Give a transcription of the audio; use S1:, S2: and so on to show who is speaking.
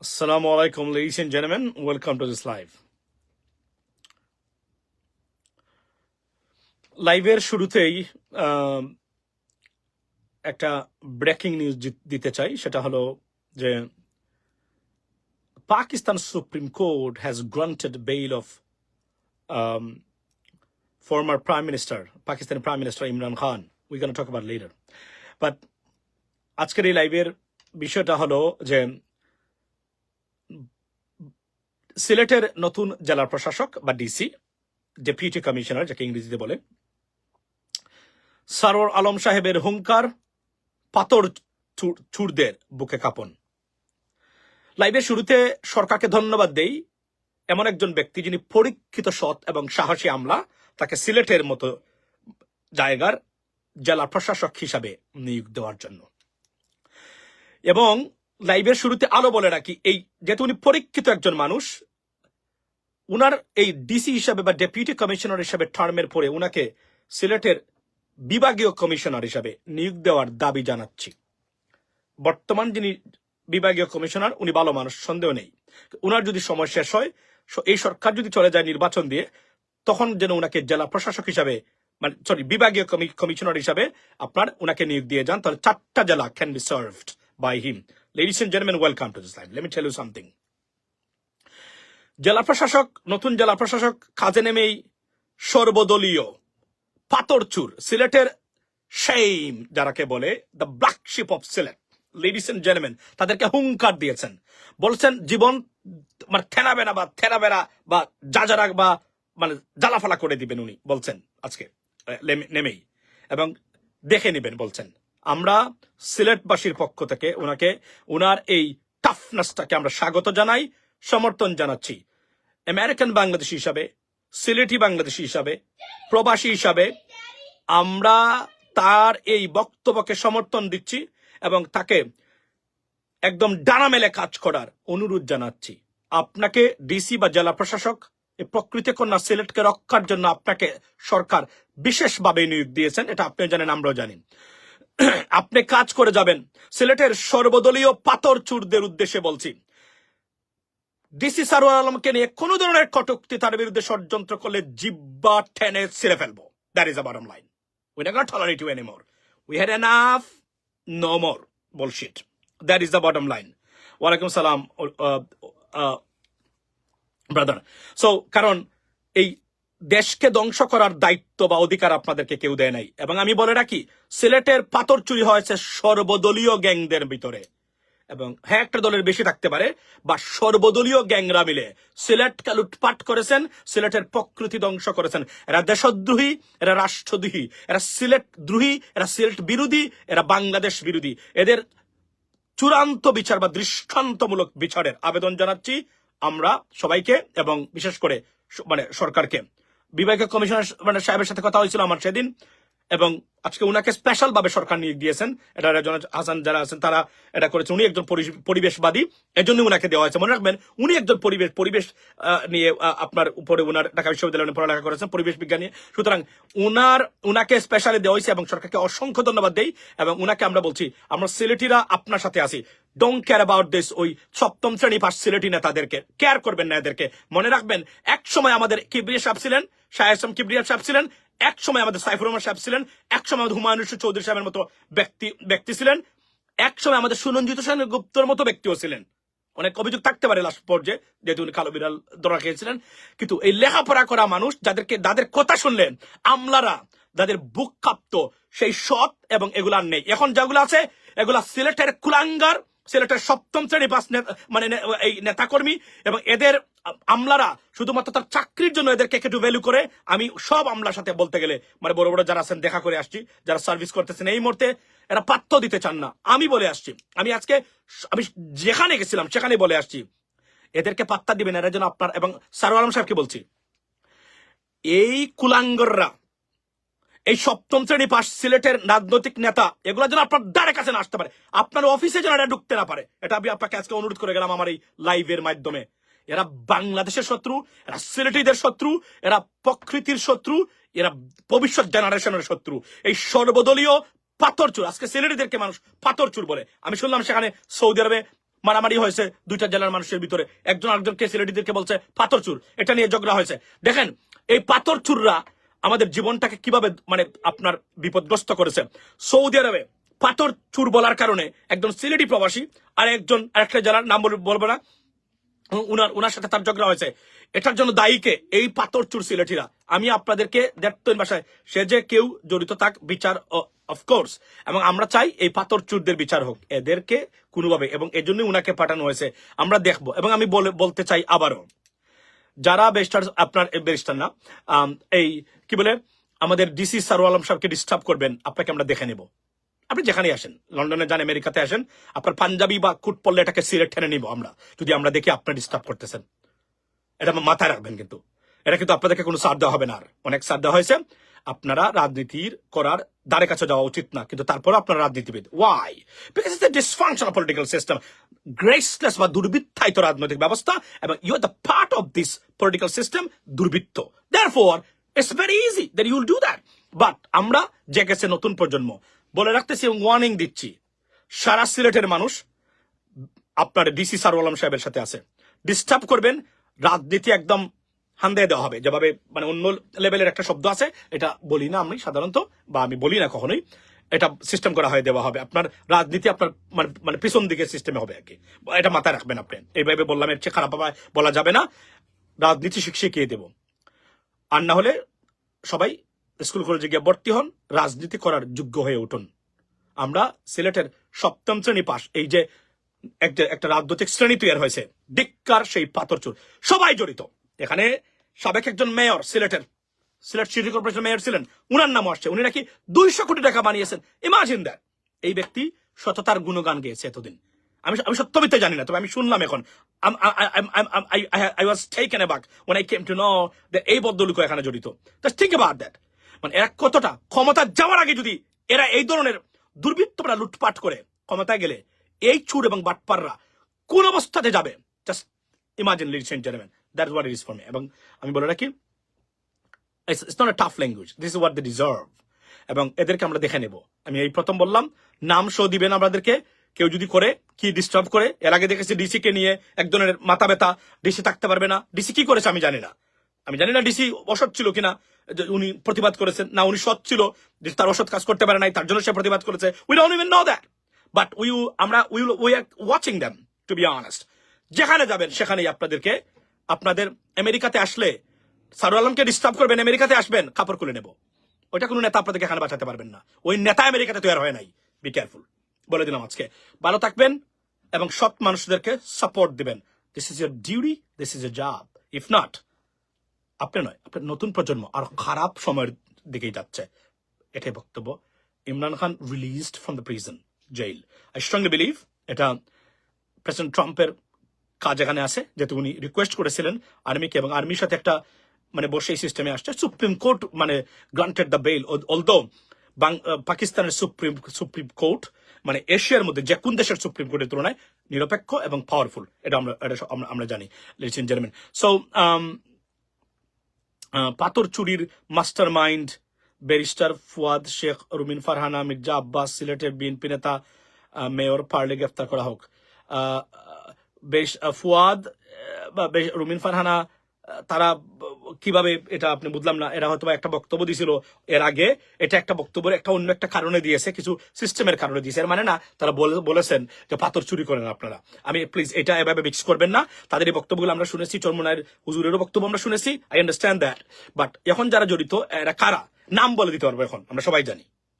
S1: Assalamu alaikum, ladies and gentlemen. Welcome to this live. লাইভের শুরুতেই একটা ব্রেকিং নিউজ দিতে চাই সেটা হলো যে Pakistan supreme court has granted bail of former prime minister Pakistani prime minister Imran Khan we can talk about later but আজকের এই লাইভের বিষয়টা হলো যে সিলেটের নতুন জেলা প্রশাসক বা ডিসি, ডেপুটি কমিশনার, যাকে ইংরেজিতে বলে, সারোয়ার আলম সাহেবের হুঙ্কার, পাথর ছুড়দের বুকে কাপন। লাইভের শুরুতে সরকারকে ধন্যবাদ দেই এমন একজন ব্যক্তি যিনি পরীক্ষিত সৎ এবং সাহসী আমলা, তাকে সিলেটের মতো জায়গার জেলা প্রশাসক হিসাবে নিয়োগ দেওয়ার জন্য। এবং লাইভের শুরুতে আলো বলে রাখি, এই যেহেতু উনি পরীক্ষিত একজন মানুষ, উনার এই ডিসি হিসাবে বা ডেপুটি কমিশনার হিসাবে টার্মের পরে উনাকে সিলেটের বিভাগীয় কমিশনার হিসাবে নিয়োগ দেওয়ার দাবি জানাচ্ছি। বর্তমান যিনি বিভাগীয় কমিশনার উনি ভালো মানুষ, সন্দেহ নেই। উনার যদি সময় শেষ হয় এই সরকার যদি চলে যায় নির্বাচন দিয়ে, তখন যেন উনাকে জেলা প্রশাসক হিসাবে মানে সরি বিভাগীয় কমিশনার হিসাবে আপনার উনাকে নিয়োগ দিয়ে যান, তাহলে চারটা জেলা can be served by him ladies and gentleman welcome to this live let me tell you something জেলা প্রশাসক, নতুন জেলা প্রশাসক কাজে নেমেই সর্বদলীয় পাথরচুর, সিলেটের সেইম যারাকে বলে the black sheep of Sylhet ladies and gentleman তাদেরকে হুঙ্কার দিয়েছেন। বলছেন, জীবন মানে থেনাবে না বা থেনাবেনা বা যাজারা বা মানে জ্বালাফালা করে দিবেন উনি। বলছেন আজকে নেমেই। এবং দেখে নেবেন, বলছেন। আমরা সিলেটবাসীর পক্ষ থেকে ওনাকে ওনার এই টাফনেসটাকে আমরা স্বাগত জানাই, সমর্থন জানাচ্ছি। আমেরিকান বাংলাদেশি হিসাবে, সিলেটি বাংলাদেশি হিসাবে, প্রবাসী হিসাবে আমরা তার এই বক্তব্যকে সমর্থন দিচ্ছি এবং তাকে একদম ডানা মেলে কাজ করার অনুরোধ জানাচ্ছি। আপনাকে ডিসি বা জেলা প্রশাসক এই প্রকৃতি কন্যা সিলেটকে রক্ষার জন্য আপনাকে সরকার বিশেষভাবে নিয়োগ দিয়েছেন, এটা আপনি জানেন, আমরাও জানি। আপনি কাজ করে যাবেন। সিলেটের সর্বদলীয় পাথর চুরদের উদ্দেশ্যে বলছি। ডিসি সারোয়ার আলমকে নিয়ে কোনো ধরনের কটুক্তি তার বিরুদ্ধে ষড়যন্ত্র করলে জিব্বা টেনে ছিঁড়ে ফেলব। That is a bottom line we not tolerate you anymore we had enough no more bullshit. That is the bottom line ওয়ালাইকুম সালাম ব্রাদার সো কারণ এই দেশকে ধ্বংস করার দায়িত্ব বা অধিকার আপনাদেরকে কেউ দেয় নাই। এবং আমি বলে রাখি, সিলেটের পাথর চুরি হয়েছে সর্বদলীয় গ্যাংদের ভিতরে। এবং হ্যাঁ একটা দলের বেশি থাকতে পারে, বা সর্বদলীয় গ্যাংরা মিলে সিলেটকে লুটপাট করেছেন, সিলেটের প্রকৃতি ধ্বংস করেছেন। এরা দেশদ্রোহী, এরা রাষ্ট্রদ্রোহী, এরা সিলেট দ্রোহী, এরা সিলেট বিরোধী, এরা বাংলাদেশ বিরোধী। এদের চূড়ান্ত বিচার বা দৃষ্টান্তমূলক বিচারের আবেদন জানাচ্ছি আমরা সবাইকে এবং বিশেষ করে মানে সরকারকে। বিভাগীয় কমিশনার মানে সাহেবের সাথে কথা হয়েছিল আমার সেদিন, এবং আজকে উনাকে স্পেশাল ভাবে সরকার নিয়োগ দিয়েছেন। এটা হাসান যারা আছেন, তারা এটা করেছে উনি একজন পরি- পরিবেশবাদী এজন্য উনাকে দেওয়া হয়েছে। মনে রাখবেন, উনি একজন পরিবেশ পরিবেশ নিয়ে আপনার উপরে উনার ঢাকা বিশ্ববিদ্যালয়ে পড়ালেখা করেছেন, পরিবেশ বিজ্ঞান সুতরাং উনার উনাকে স্পেশালি দেওয়া হয়েছে এবং সরকারকে অসংখ্য ধন্যবাদ দেই, এবং উনাকে আমরা বলছি, আমরা সিলেটিরা আপনার সাথে আছি। ডোন্ট কেয়ার অ্যাবাউট দিস ওই সপ্তম শ্রেণি পাশ সিলেটি নেতাদেরকে। কেয়ার করবেন না এদেরকে। মনে রাখবেন, এক সময় আমাদের কিবরিয়া সাহেব ছিলেন শাহেসম কিবরিয়া সাহেব ছিলেন, এক সময় আমাদের সাইফুর রহমান সাহেব ছিলেন, এক সময় আমাদের হুমায়ুন রশিদ চৌধুরী সাহেবের মতো ব্যক্তি ব্যক্তি ছিলেন, এক সময় আমাদের সুরঞ্জিত সেন গুপ্তর মতো ব্যক্তিও ছিলেন। অনেক অভিযোগ থাকতে পারে লাস্ট পর্যায়ে, যেহেতু উনি কালো বিড়াল ধরা খেয়েছিলেন। কিন্তু এই লেখাপড়া করা মানুষ যাদেরকে, যাদের কথা শুনলেন, আমলারা, যাদের বুক কাঁপত, সেই সৎ এবং এগুলার নেই। এখন যেগুলো আছে, এগুলা সিলেটের কুলাঙ্গার সিলেটের সপ্তম শ্রেণি পাস মানে এই নেতাকর্মী এবং এদের আমলারা শুধুমাত্র তার চাকরির জন্য এদেরকে একটু ভ্যালু করে, আমি সব আমলার সাথে বলতে গেলে মানে বড় বড় যারা আছেন, দেখা করে আসছি, যারা সার্ভিস করতেছেন এই মুহূর্তে, এরা পাত্য দিতে চান না। আমি বলে আসছি, আমি আজকে আমি যেখানে গেছিলাম, সেখানে বলে আসছি, এদেরকে পাত্তা দিবেন এরা যেন আপনার এবং সারোয়ার আলম সাহেবকে বলছি, এই কুলাঙ্গররা এই সপ্তম শ্রেণি পাশ সিলেটের রাজনৈতিক নেতা, এগুলো যেন আপনার দ্বারে কাছে না আসতে পারে। আপনার অফিসে যেন এটা ঢুকতে না পারে। এটা আমি আপনাকে আজকে অনুরোধ করে গেলাম আমার এই লাইভের মাধ্যমে। এরা বাংলাদেশের শত্রু, এরা সিলেটিদের শত্রু, এরা প্রকৃতির শত্রু, এরা ভবিষ্যৎ জেনারেশনের শত্রু। এই সর্বদলীয় পাথরচুর, আজকে সিলেটিদেরকে মানুষ পাথরচুর বলে। আমি শুনলাম সেখানে সৌদি আরবে মারামারি হয়েছে, দুইটা জেলার মানুষের ভিতরে। একজন আরেকজনকে সিলেটিদেরকে বলছে পাথরচুর, এটা নিয়ে ঝগড়া হয়েছে। দেখেন, এই পাথরচুররা আমাদের জীবনটাকে কীভাবে মানে আপনার বিপদগ্রস্ত করেছে। সৌদি আরবে পাথর চুর বলার কারণে একজন সিলেটি প্রবাসী আর একজন আরেকটা জেলার নাম বল- বলব না, উনার উনার সাথে তার ঝগড়া হয়েছে। এটার জন্য দায়ীকে এই পাথর চুর সিলেটিরা। আমি আপনাদেরকে দেখতেন বাসায়, সে যে কেউ জড়িত থাক, বিচার অফকোর্স এবং আমরা চাই এই পাথর চুরদের বিচার হোক। এদেরকে কোনোভাবে, এবং এজন্য উনাকে পাঠানো হয়েছে। আমরা দেখব, এবং আমি বলে, বলতে চাই আবারও। যারা ব্যারিস্টার, আপনার ব্যারিস্টার না এই, কি বলে, আমাদের ডিসি সারু আলম সাহেবকে ডিস্টার্ব করবেন, আপনাকে আমরা দেখে নেব। আপনি যেখানেই আসেন, লন্ডনে যান, আমেরিকাতে আসেন, আপনার পাঞ্জাবি বা কুট পড়লে এটাকে সিলেট টেনে নিব আমরা, যদি আমরা দেখি আপনার ডিস্টার্ব করতেছেন। এটা মাথায় রাখবেন কিন্তু। এটা কিন্তু আপনাদেরকে কোনো সার দেওয়া হবে না আর। অনেক সার দেওয়া হয়েছে আপনারা রাজনীতির করার দ্বারে কাছে যাওয়া উচিত না, কিন্তু তারপর আপনারা রাজনীতিবিদ। Why because it's dysfunctional political system graceless বা দুর্বৃত্তায়িত রাজনৈতিক ব্যবস্থা, এবং you are the part of this political system দুর্বৃত্ত। Therefore it's very easy that you'll do that but আমরা জেগেছে নতুন প্রজন্ম, বলে রাখতেছি এবং ওয়ার্নিং দিচ্ছি, সারা সিলেটের মানুষ, আপনার ডিসি সারুল আলম সাহেবের সাথে আছে। ডিস্টার্ব করবেন, রাজনীতি একদম হান্দায় দেওয়া হবে। যেভাবে মানে অন্য লেভেলের একটা শব্দ আছে, এটা বলি না আমি সাধারণত, বা আমি বলি না কখনোই। এটা সিস্টেম করা হয়ে দেওয়া হবে। আপনার রাজনীতি আপনার মানে মানে পিছন দিকে সিস্টেমে হবে আর কি। এটা মাথায় রাখবেন আপনি। এইভাবে বললাম, এর চেয়ে খারাপ বলা যাবে না। রাজনীতি শিখ- শিখিয়ে দেব। আর না হলে সবাই স্কুল কলেজে গিয়ে ভর্তি হন, রাজনীতি করার যোগ্য হয়ে উঠুন। আমরা সিলেটের সপ্তম শ্রেণি পাস এই যে একটা একটা রাজনৈতিক শ্রেণি তৈরি হয়েছে ডিক্কার সেই পাথরচুর। সবাই জড়িত। এখানে সাবেক একজন মেয়র সিলেটের, সিলেট সিটি কর্পোরেশন মেয়র ছিলেন। উনার নাম আসছে। উনি নাকি দুইশো কোটি টাকা বানিয়েছেন। ইমাজিন দ্যাট, এই ব্যক্তি সততার গুণগান গেয়েছে এতদিন। আমি আমি সত্য জানি না, তবে আমি শুনলাম এখন। I was taken aback I came to know that এই বদ্ধলুকো এখানে জড়িত। জাস্ট থিঙ্ক অ্যাবাউট দ্যাট মানে এরা কতটা ক্ষমতা যাওয়ার আগে যদি এরা এই ধরনের দুর্বৃত্তরা লুটপাট করে ক্ষমতায় গেলে, এই চুর এবং বাটপাররা কোন অবস্থাতে যাবে? Just imagine leads and that what is for me এবং আমি বলে রাখি it's not a tough language this is what they deserve এবং এদেরকে আমরা দেখে নেব। আমি এই প্রথম বললাম, নাম শো দিবেন আমাদেরকে। কেউ যদি করে, কি ডিস্টার্ব করে? এর আগে দেখেছি ডিসি কে নিয়ে একজনের মাথা ব্যথা। ডিসি থাকতে পারবে না। ডিসি কি করেছে আমি জানি না। আমি জানি না ডিসি অসৎ ছিল কিনা। উনি প্রতিবাদ করেছেন। না, উনি সৎ ছিল। তার অসৎ কাজ করতে পারে নাই, তার জন্য সে প্রতিবাদ করেছে। We don't even know that but we আমরা we we watching them to be honest যেখানে যাবেন, সেখানেই আপনাদেরকে আপনাদের আমেরিকাতে আসলে সারু আলমকে ডিস্টার্ব করবেন, আমেরিকাতে আসবেন, কাপড় খুলে নেব। ওইটা কোনো নেতা আপনাদেরকে এখানে বাঁচাতে পারবেন না। ওই নেতা আমেরিকাতে তৈরি হয় নাই। বি কেয়ারফুল বলে দিলাম আজকে। ভালো থাকবেন এবং সৎ মানুষদেরকে সাপোর্ট দিবেন। This is your duty this is a job if not আপনি নয়, আপনার নতুন প্রজন্ম আর খারাপ সময়ের দিকেই যাচ্ছে। এটাই বক্তব্য। Imran Khan released from the prison jail I strongly believe এটা প্রেসিডেন্ট ট্রাম্পের কাজ এখানে আছে, যেহেতু উনি রিকোয়েস্ট করেছিলেন আর্মিকে এবং আর্মির সাথে একটা মানে বসে এই সিস্টেমে আসছে। সুপ্রিম কোর্ট মানে গ্রান্টেড দ্য বেল অলদো পাকিস্তানের সুপ্রিম সুপ্রিম কোর্ট মানে এশিয়ার মধ্যে যে কোন দেশের সুপ্রিম কোর্টের তুলনায় নিরপেক্ষ এবং পাওয়ারফুল এটা আমরা আমরা- জানি লেডিস জেন্টলম্যান সো পাথর চুরির mastermind barrister Fuad Sheikh, Rumin Farhana, Mirza Abbas, সিলেটের বিএনপি নেতা মেয়র পার্লে গ্রেফতার করা হোক। বেশ ফুয়াদ বা বেশ- রুমিন ফারহানা তারা কীভাবে এটা আপনি বুঝলাম না, এরা হয়তো একটা বক্তব্য দিয়েছিল এর আগে, এটা একটা বক্তব্য একটা অন্য একটা কারণে দিয়েছে, কিছু সিস্টেমের কারণে দিয়েছে। এর মানে না, তারা বলে- বলেছেন যে পাথর চুরি করেন আপনারা। আমি প্লিজ এটা এভাবে মিক্স করবেন না। তাদের এই বক্তব্যগুলো আমরা শুনেছি চর্মনায়ের হুজুরেরও বক্তব্য আমরা শুনেছি আই আন্ডারস্ট্যান্ড দ্যাট বাট এখন যারা জড়িত, এরা কারা? নাম বলে দিতে পারব এখন, আমরা সবাই জানি।